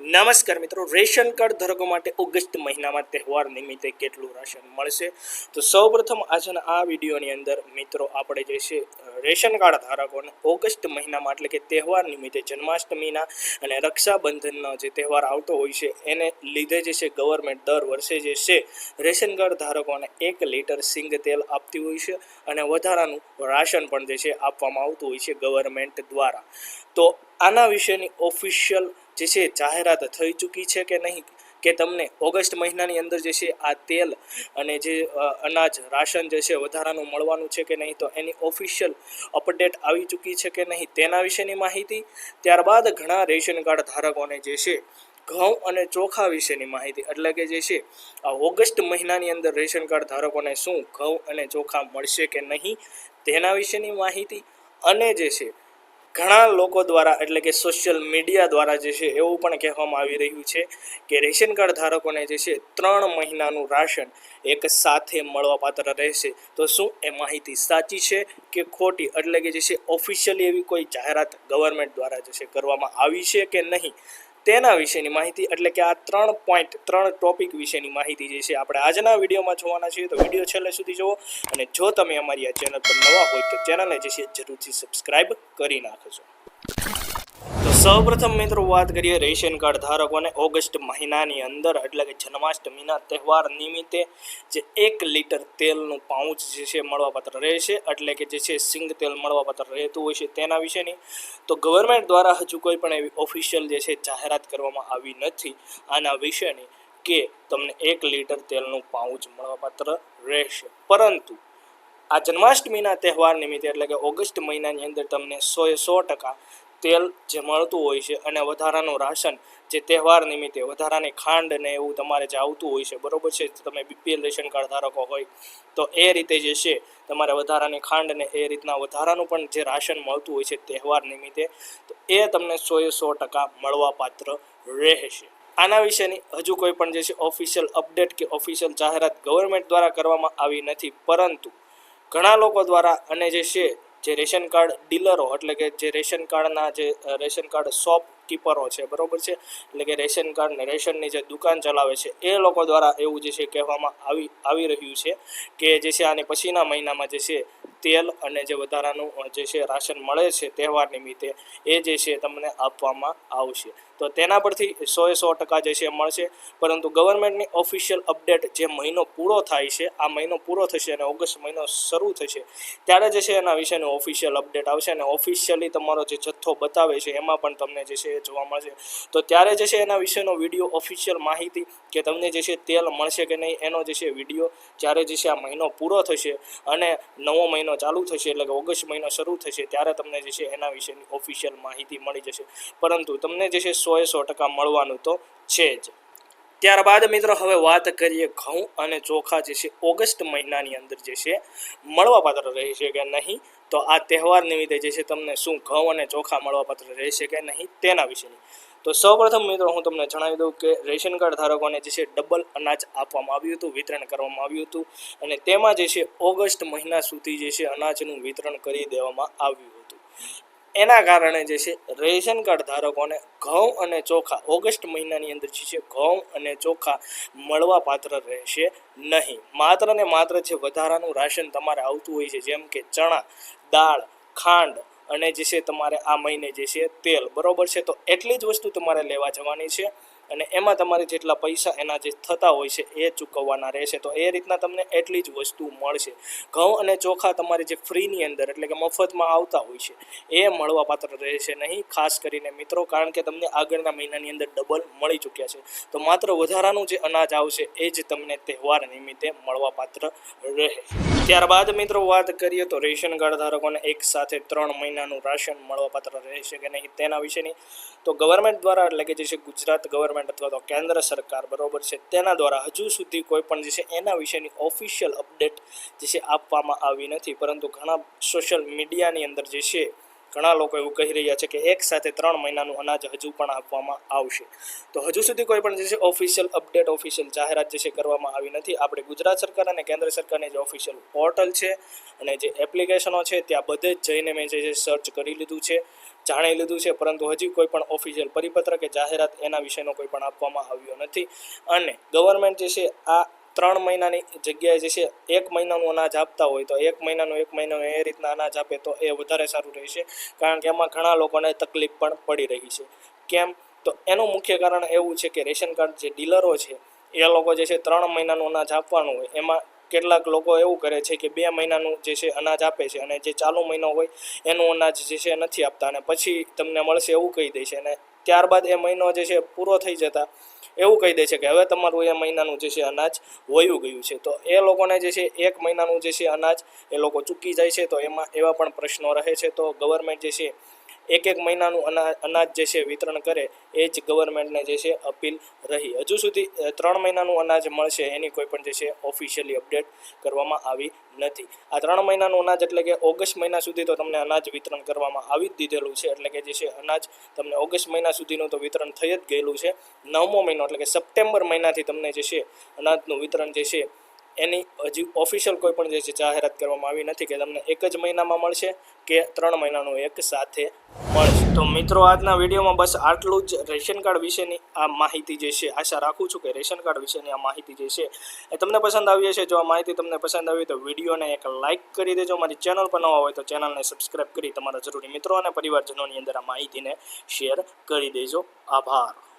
નમસ્કાર મિત્રો, ration card ધારકો માટે ઓગસ્ટ મહિનામાં તહેવાર નિમિત્તે કેટલું રાશન મળશે? તો સૌપ્રથમ આજના આ વિડીયોની અંદર મિત્રો આપણે જે છે, રેશન કાર્ડ ધારકોને ઓગસ્ટ મહિનામાં એટલે કે તહેવાર નિમિત્તે જન્માષ્ટમીના અને રક્ષાબંધનનો જે તહેવાર આવતો હોય છે, એને લીધે જે છે ગવર્મેન્ટ દર વર્ષે જે છે, રેશન કાર્ડ ધારકોને એક લીટર સિંગ તેલ આપતી હોય છે અને વધારાનું રાશન પણ જે છે આપવામાં આવતું હોય છે ગવર્મેન્ટ દ્વારા. તો આના વિશેની ઓફિશિયલ જે છે જાહેરાત થઈ ચૂકી છે કે નહીં કે તમને ઓગસ્ટ મહિનાની અંદર જે છે આ તેલ અને જે અનાજ, રાશન જે છે વધારાનું મળવાનું છે કે નહીં તો એની ઓફિશિયલ અપડેટ આવી ચૂકી છે કે નહીં તેના વિશેની માહિતી. ત્યારબાદ ઘણા રેશન કાર્ડ ધારકોને જે છે ઘઉં અને ચોખા વિશેની માહિતી. એટલે કે જે છે, આ ઓગસ્ટ મહિનાની અંદર રેશન કાર્ડ ધારકોને શું ઘઉં અને ચોખા મળશે કે નહીં તેના વિશેની માહિતી અને જે છે ઘણા લોકો દ્વારા એટલે કે સોશિયલ મીડિયા દ્વારા જે છે એવું પણ કહેવામાં આવી રહ્યું છે કે રેશન કાર્ડ ધારકોને જે છે ત્રણ મહિનાનું રાશન એક સાથે મળવાપાત્ર રહેશે. તો શું એ માહિતી સાચી છે કે ખોટી? એટલે કે જે છે ઓફિશિયલી એવી કોઈ જાહેરાત ગવર્મેન્ટ દ્વારા જે છે કરવામાં આવી છે કે નહીં? તેના વિશેની માહિતી, એટલે કે આ ત્રણ પોઈન્ટ ત્રણ ટોપિક વિશેની માહિતી જે છે આપણે આજના વિડીયોમાં જોવાના છીએ. તો વીડિયો છેલ્લે સુધી જુઓ અને જો તમે અમારી આ ચેનલ પર નવા હોય તો ચેનલને જે છે જરૂરથી સબસ્ક્રાઈબ કરી નાખજો. સૌપ્રથમ મિત્રો વાત કરીએ રેશન કાર્ડ ધારકોને. ઓગસ્ટ મહિનાની અંદર, એટલે કે જન્માષ્ટમીના તહેવાર નિમિત્તે જે એક લીટર તેલનું પાઉચ જે છે મળવાપાત્ર રહેશે. એટલે કે જે છે સિંગ તેલ મળવાપાત્ર રહેતું હોય છે તેના વિશેની. તો ગવર્મેન્ટ દ્વારા હજુ કોઈ પણ એવી ઓફિશિયલ જે છે જાહેરાત કરવામાં આવી નથી. આના વિશેની કે તમને એક લીટર તેલનું પાઉચ મળવાપાત્ર રહેશે. પરંતુ આ જન્માષ્ટમીના તહેવાર નિમિત્તે, એટલે કે ઓગસ્ટ મહિનાની અંદર તમને સોએ સો ટકા તેલ જે મળતું હોય છે અને વધારાનું રાશન જે તહેવાર નિમિત્તે, વધારાની ખાંડ ને એવું તમારે જે આવતું હોય છે, બરોબર છે? તમે બીપીએલ રેશન કાર્ડ ધારકો હોય, તો એ રીતે જે છે, તમારે વધારાની ખાંડ ને એ રીતના વધારાનું પણ જે રાશન મળતું હોય છે તહેવાર નિમિત્તે, તો એ તમને સોએ સો ટકા મળવાપાત્ર રહેશે. આના વિશેની હજુ કોઈ પણ જે છે ઓફિશિયલ અપડેટ કે ઓફિશિયલ જાહેરાત ગવર્મેન્ટ દ્વારા કરવામાં આવી નથી, પરંતુ ઘણા લોકો દ્વારા અને જે છે જે રેશન કાર્ડ ડીલરો એટલે કે જે રેશન કાર્ડના જે રેશન કાર્ડ શોપ કીપરો છે, બરોબર છે? એટલે કે રેશન કાર્ડ ને રેશનની જે દુકાન ચલાવે છે, એ લોકો દ્વારા એવું જે છે કહેવામાં આવી આવી રહ્યું છે કે જે છે આને પછીના મહિનામાં જે છે તેલ અને જે વધારાનું જે છે રાશન મળે છે તહેવાર નિમિત્તે, એ જે છે તમને આપવામાં આવશે. તો તેના પરથી સોએ સો ટકા જે છે મળશે. પરંતુ ગવર્મેન્ટની ઓફિશિયલ અપડેટ જે મહિનો પૂરો થાય છે, આ મહિનો પૂરો થશે અને ઓગસ્ટ મહિનો શરૂ થશે, ત્યારે જે છે એના વિશેનું ઓફિશિયલ અપડેટ આવશે અને ઓફિશિયલી તમારો જે જથ્થો બતાવે છે, એમાં પણ તમને જે છે જોવા મળશે. તો ત્યારે જે છે એના વિશેનો વીડિયો ઓફિશિયલ માહિતી કે તમને જે છે તેલ મળશે કે નહીં, એનો જે છે વીડિયો જ્યારે જે છે આ મહિનો પૂરો થશે અને નવો મહિનો ચાલુ થશે, એટલે કે ઓગસ્ટ મહિનો શરૂ થશે, ત્યારે તમને જે છે એના વિશેની ઓફિશિયલ માહિતી મળી જશે. પરંતુ તમને જે છે સોએ સો ટકા મળવાનું તો છે જ. ત્યારબાદ મિત્રો હવે વાત કરીએ ઘઉં અને ચોખા જે છે ઓગસ્ટ મહિનાની અંદર જે છે મળવાપાત્ર રહેશે કે નહીં તો આ તહેવાર નિમિત્તે જે છે તમને શું ઘઉં અને ચોખા મળવાપાત્ર રહેશે કે નહીં તેના વિશેની. તો સૌપ્રથમ મિત્રો હું તમને જણાવી દઉં કે રેશન કાર્ડ ધારકોને જે છે ડબલ અનાજ આપવામાં આવ્યું હતું, વિતરણ કરવામાં આવ્યું હતું અને તેમાં જે છે ઓગસ્ટ મહિના સુધી જે છે અનાજનું વિતરણ કરી દેવામાં આવ્યું હતું. એના કારણે જે છે, રેશન કાર્ડ ધારકોને ઘઉં અને ચોખા, ઓગસ્ટ મહિનાની અંદર જે છે, ઘઉં અને ચોખા મળવા પાત્ર રહેશે નહીં. માત્ર ને માત્ર જે વધારાનું રાશન તમારે આવતું હોય છે, જેમ કે ચણા, દાળ, ખાંડ અને જે છે, તમારે આ મહિને જે છે, તેલ. બરોબર છે? તો એટલી જ વસ્તુ તમારે લેવા જવાની છે. અને એમાં તમારે જેટલા પૈસા એના જે થતા હોય છે એ ચૂકવવાના રહેશે. તો એ રીતના તમને એટલી જ વસ્તુ મળશે. ઘઉં અને ચોખા તમારે જે ફ્રીની અંદર એટલે કે મફતમાં આવતા હોય છે, એ મળવા પાત્ર રહેશે નહીં. ખાસ કરીને મિત્રો, કારણ કે તમને આગળના મહિનાની અંદર ડબલ મળી ચૂક્યા છે. તો માત્ર વધારાનું જે અનાજ આવશે એ જ તમને તહેવાર નિમિત્તે મળવા પાત્ર રહે. ત્યારબાદ મિત્રો, વાત કરીએ તો રેશન કાર્ડ ધારકોને એક સાથે ત્રણ મહિનાનું રાશન મળવાપાત્ર રહેશે કે નહીં તેના વિશેની. તો ગવર્મેન્ટ દ્વારા એટલે કે જે છે ગુજરાત ગવર્મેન્ટ અથવા તો કેન્દ્ર સરકાર બરોબર છે, તેના દ્વારા હજુ સુધી કોઈ પણ જે છે એના વિશેની ઓફિશિયલ અપડેટ જે છે આપવામાં આવી નથી. પરંતુ ઘણા સોશિયલ મીડિયાની અંદર જે છે, ઘણા લોકો એવું કહી રહ્યા છે કે એક સાથે ત્રણ મહિનાનું અનાજ હજુ પણ આપવામાં આવશે. તો હજુ સુધી કોઈ પણ જે છે ઓફિશિયલ અપડેટ ઓફિશિયલ જાહેરાત જે છે કરવામાં આવી નથી. આપણે ગુજરાત સરકાર અને કેન્દ્ર સરકારની જે ઓફિશિયલ પોર્ટલ છે અને જે એપ્લિકેશનો છે, ત્યાં બધે જ જઈને મેં જે સર્ચ કરી લીધું છે. જાણી લીધું છે, પરંતુ હજી કોઈ પણ ઓફિશિયલ પરિપત્ર કે જાહેરાત એના વિશેનો કોઈ પણ આપવામાં આવ્યો નથી. અને ગવર્મેન્ટ જે છે, આ ત્રણ મહિનાની જગ્યાએ જે છે, એક મહિનાનું અનાજ આપતા હોય તો એક મહિનાનું એક મહિનાનું એ રીતના અનાજ આપે તો એ વધારે સારું રહેશે, કારણ કે એમાં ઘણા લોકોને તકલીફ પણ પડી રહી છે. કેમ? તો એનું મુખ્ય કારણ એવું છે કે રેશન કાર્ડ જે ડીલરો છે, એ લોકો જે છે, ત્રણ મહિનાનું અનાજ આપવાનું હોય, એમાં કેટલાક લોકો એવું કરે છે કે બે મહિનાનું જે છે અનાજ આપે છે અને જે ચાલુ મહિનો હોય, એનું અનાજ જે છે નથી આપતા અને પછી તમને મળશે એવું કહી દે છે અને ત્યારબાદ એ મહિનો જે છે પૂરો થઈ જતા, એવું કહી દે છે કે હવે તમારું એ મહિનાનું જે છે અનાજ વયું ગયું છે. તો એ લોકોને જે છે એક મહિનાનું જે છે અનાજ એ લોકો ચૂકી જાય છે તો એમાં એવા પણ પ્રશ્નો રહે છે. તો ગવર્મેન્ટ જે છે એક એક મહિનાનું અનાજ અનાજ જે છે વિતરણ કરે, એ જ ગવર્મેન્ટને જે છે અપીલ રહી. હજુ સુધી ત્રણ મહિનાનું અનાજ મળશે એની કોઈ પણ જે છે ઓફિશિયલી અપડેટ કરવામાં આવી નથી. આ ત્રણ મહિનાનું અનાજ એટલે કે ઓગસ્ટ મહિના સુધી તો તમને અનાજ વિતરણ કરવામાં આવી જ દીધેલું છે. એટલે કે જે છે અનાજ તમને ઓગસ્ટ મહિના સુધીનું તો વિતરણ થઈ જ ગયેલું છે. નવમો મહિનો એટલે કે સપ્ટેમ્બર મહિનાથી તમને જે છે અનાજનું વિતરણ જે છે એની હજી ઓફિશિયલ કોઈ પણ જે છે જાહેરાત કરવામાં આવી નથી કે તમને એક જ મહિનામાં મળશે કે ત્રણ મહિનાનું એક સાથે મળશે. તો મિત્રો, આજના વિડીયોમાં બસ આટલું જ. રેશન કાર્ડ વિશેની આ માહિતી જે છે, આશા રાખું છું કે રેશન કાર્ડ વિશેની આ માહિતી જે છે એ તમને પસંદ આવી હશે. જો આ માહિતી તમને પસંદ આવી તો વિડીયોને એક લાઇક કરી દેજો. મારી ચેનલ પર નવા હોય તો ચેનલને સબસ્ક્રાઈબ કરી તમારા જરૂરી મિત્રો અને પરિવારજનોની અંદર આ માહિતીને શેર કરી દેજો. આભાર.